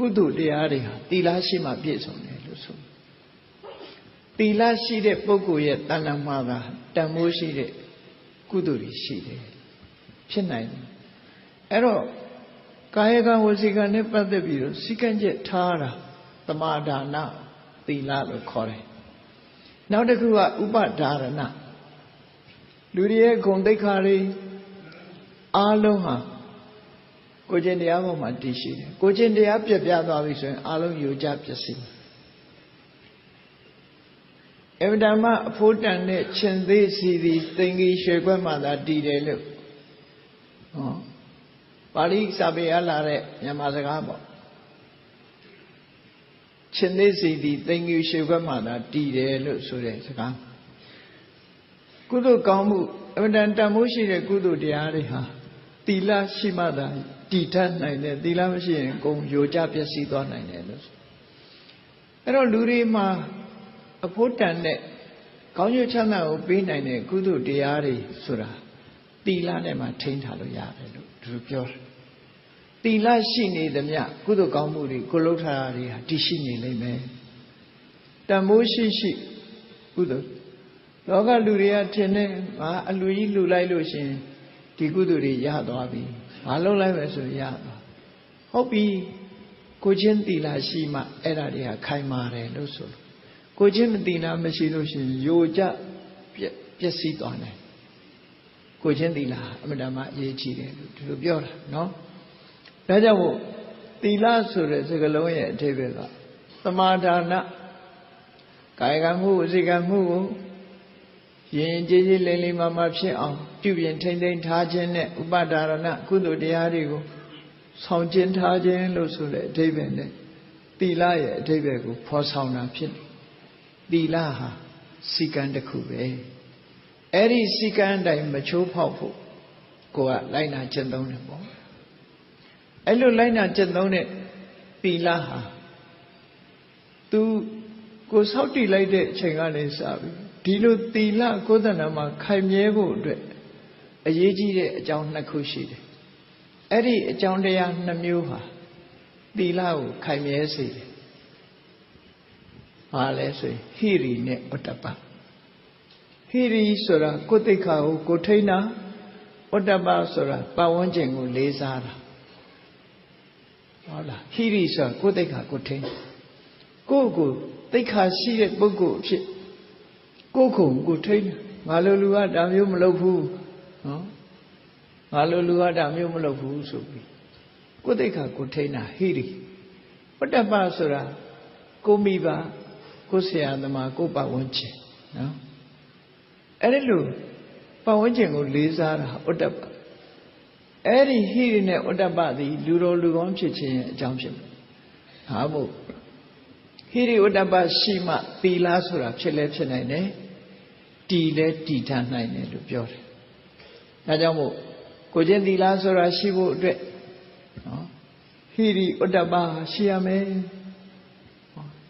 ကုသိုလ်တရားတွေဟာသီလရှိမှပြည့်စုံတယ်လို့ဆိုသီလရှိတဲ့ပုဂ္ဂိုလ်ရဲ့တဏ္ဍမှာကတန်မိုးရှိတဲ့ကုသိုလ်တွေရှိတယ်ဖြစ်နိုင်တယ်အဲ့တော့ကာယကံဝစီကံနဲ့ပတ်သက်ပြီးတော့စိကံချက်ထားတာသမာဒါနသီလလို့ခေါ်တယ်နောက်တစ်ခုကဥပဒါရဏလူတွေရဲ့ဂုဏ်သိက္ခာတွေအားလုံးဟာ ကိုကျင့်တရားပေါ်မှာတည်ရှိတယ်ကိုကျင့်တရားပြက်ပြသွားပြီဆိုရင်အားလုံးယူကြပျက်စီးအဗဓမ္မအဖို့တန်တဲ့ရှင်သေးစီသည်သင်္ကြီးရွှေခွက်မှသာတည်တယ်လို့ဟောပါဠိစာပေအလာတဲ့မြန်မာစကားပေါ့ရှင်သေးစီသည်သင်္ကြီးရွှေခွက်မှသာတည်တယ်လို့ဆိုတဲ့စကားကုသိုလ်ကောင်းမှုအဗဒံတန်မိုးရှိတဲ့ကုသိုလ်တရားတွေဟာ တီလရှိမှသာတည်ထနိုင်တယ်တီလမရှိရင်ကုံယိုကျပျက်စီးသွားနိုင်တယ်လို့အဲ့တော့လူတွေမှာအဖို့တန်တဲ့ကောင်းကျိုးချမ်းသာကိုပေးနိုင်တဲ့ကုသိုလ်တရားတွေဆိုတာတီလနဲ့မှထိန်းထားလို့ရတယ်လို့သူပြောတယ်တီလရှိနေသမျှကုသိုလ်ကောင်းမှုတွေကိုလှုပ်ထားတာတွေဟာတည်ရှိနေလိမ့်မယ်တန်မိုးရှိရှိကုသိုလ်လောကလူတွေကထင်တယ်ငါအလူကြီးလူလိုက်လို့ရှင် ဒီကုသိုလ်တွေရသွားပြီဘာလုပ်လိုက်မယ်ဆိုရသွားဟုတ်ပြီကိုချင်းတီလာရှိမှအဲ့ဒါတွေကခိုင်မာတယ်လို့ဆိုလို့ကိုချင်းမတီလာမရှိလို့ရှိရင်ယိုကျပျက်စီးသွားတယ်ကိုချင်းတီလာအမှန်တမ်းအရေးကြီးတယ်လို့ဒီလိုပြောတာနော်ဒါကြောင့်မို့တီလာဆိုတဲ့စကားလုံးရဲ့အဓိပ္ပာယ်ကသမာဒါနကာယကမှုဝစီကမှုကို ရင်ကြည်ကြည်လိမ့်လိမ့်မမဖြစ်အောင်ပြုပြင်ထိမ့်သိမ်းထားခြင်းနဲ့ဥပဒါရဏကုသိုလ်တရားတွေကိုဆောင်ကျင်းထားခြင်းလို့ဆိုတဲ့အဓိပ္ပာယ်နဲ့သီလရဲ့အဓိပ္ပာယ်ကိုဖော်ဆောင်တာဖြစ်တယ်သီလဟာစီကံတစ်ခုပဲအဲ့ဒီစီကံတိုင်းမချိုးဖောက်ဖို့ကိုကလိုက်နာကျင့်သုံးတယ်ပေါ့အဲ့လိုလိုက်နာကျင့်သုံးတဲ့သီလဟာသူကိုစောက်တည်လိုက်တဲ့အချိန်ကနေစပြီး ဒီလိုသီလကိုယ်တဏ္ဍမှာခိုင်မြဲဖို့အတွက်အရေးကြီးတဲ့အကြောင်းနှစ်ခုရှိတယ်အဲ့ဒီအကြောင်းတရားနှစ်မျိုးဟာသီလကိုခိုင်မြဲစေတယ်ဘာလဲဆိုရင်ဟိရိနဲ့ဩတ္တပဟိရိဆိုတာကိုယ်သိက္ခာကိုကိုထိန်းတာဩတ္တပဆိုတာပတ်ဝန်းကျင်ကိုလေးစားတာဟုတ်လားဟိရိဆိုတာကိုယ်သိက္ခာကိုထိန်းကိုယ့်ကိုသိက္ခာရှိတဲ့ပုဂ္ဂိုလ်အဖြစ် ကိုယ်ခုံကိုထိန်းငါလိုလူကဒါမျိုးမလုပ်ဘူးနော်ငါလိုလူကဒါမျိုးမလုပ်ဘူးဆိုပြီးကိုယ်သိက္ခာကိုထိန်းတာဟိရိပတ္တပဆိုတာကိုမိပါကိုဆရာသမားကိုပတ်ဝန်းကျင်နော်အဲ့ဒီလိုပတ်ဝန်းကျင်ကိုလေးစားတာဥတ္တပအဲ့ဒီဟိရိနဲ့ဥတ္တပသည်လူတော်လူကောင်းဖြစ်ခြင်းရဲ့အကြောင်းဖြစ်တယ်ဟာမို့ ဟိရိဥတ္တပရှိမှသီလဆိုတာဖြစ်လဲဖြစ်နိုင်တယ်တည်လဲတည်ထားနိုင်တယ်လို့ပြောတယ်ဒါကြောင့်မို့ကိုကျင့်သီလဆိုတာရှိဖို့အတွက်နော်ဟိရိဥတ္တပရှိရမယ်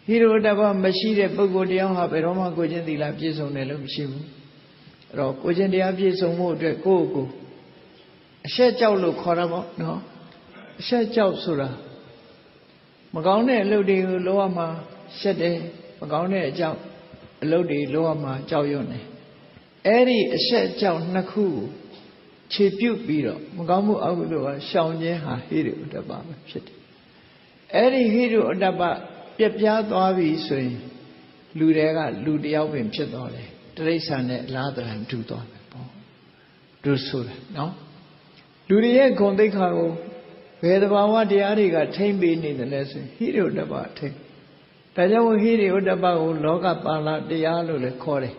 ဟိရိဥတ္တပမရှိတဲ့ပုဂ္ဂိုလ်တရားဟာဘယ်တော့မှကိုကျင့်သီလပြည့်စုံတယ်လို့မရှိဘူးအဲ့တော့ကိုကျင့်တရားပြည့်စုံဖို့အတွက်ကိုယ့်ကိုအရှက်ကြောက်လို့ခေါ်တာပေါ့နော်အရှက်ကြောက်ဆိုတာ မကောင်းတဲ့အလုပ်တွေကိုလောရမှာရှက်တယ်မကောင်းတဲ့အကြောက်အလုပ်တွေလောရမှာကြောက်ရွံ့တယ်အဲ့ဒီအရှက်ကြောက်နှစ်ခုကိုခြေပြုတ်ပြီးတော့မကောင်းမှုအကုသိုလ်ကရှောင်ခြင်းဟာဟိရိဥဒ္ဒပပဲဖြစ်တယ်အဲ့ဒီဟိရိဥဒ္ဒပပြက်ပြားသွားပြီဆိုရင်လူတွေကလူတယောက်ပင်ဖြစ်သွားတယ်တိရစ္ဆာန်နဲ့အလားတန်တူသွားတယ်ပေါ့တို့ဆိုတာနော်လူတွေရဲ့ဂုဏ်သိက္ခာကို ဘယ်သဘာဝတရားတွေကထိမ့်ပေးနေတယ်လဲဆိုရင်ဟိရိဥဒ္ဒပထိမ့်ဒါကြောင့်ဟိရိဥဒ္ဒပကိုလောကပါဠတရားလို့လည်းခေါ်တယ်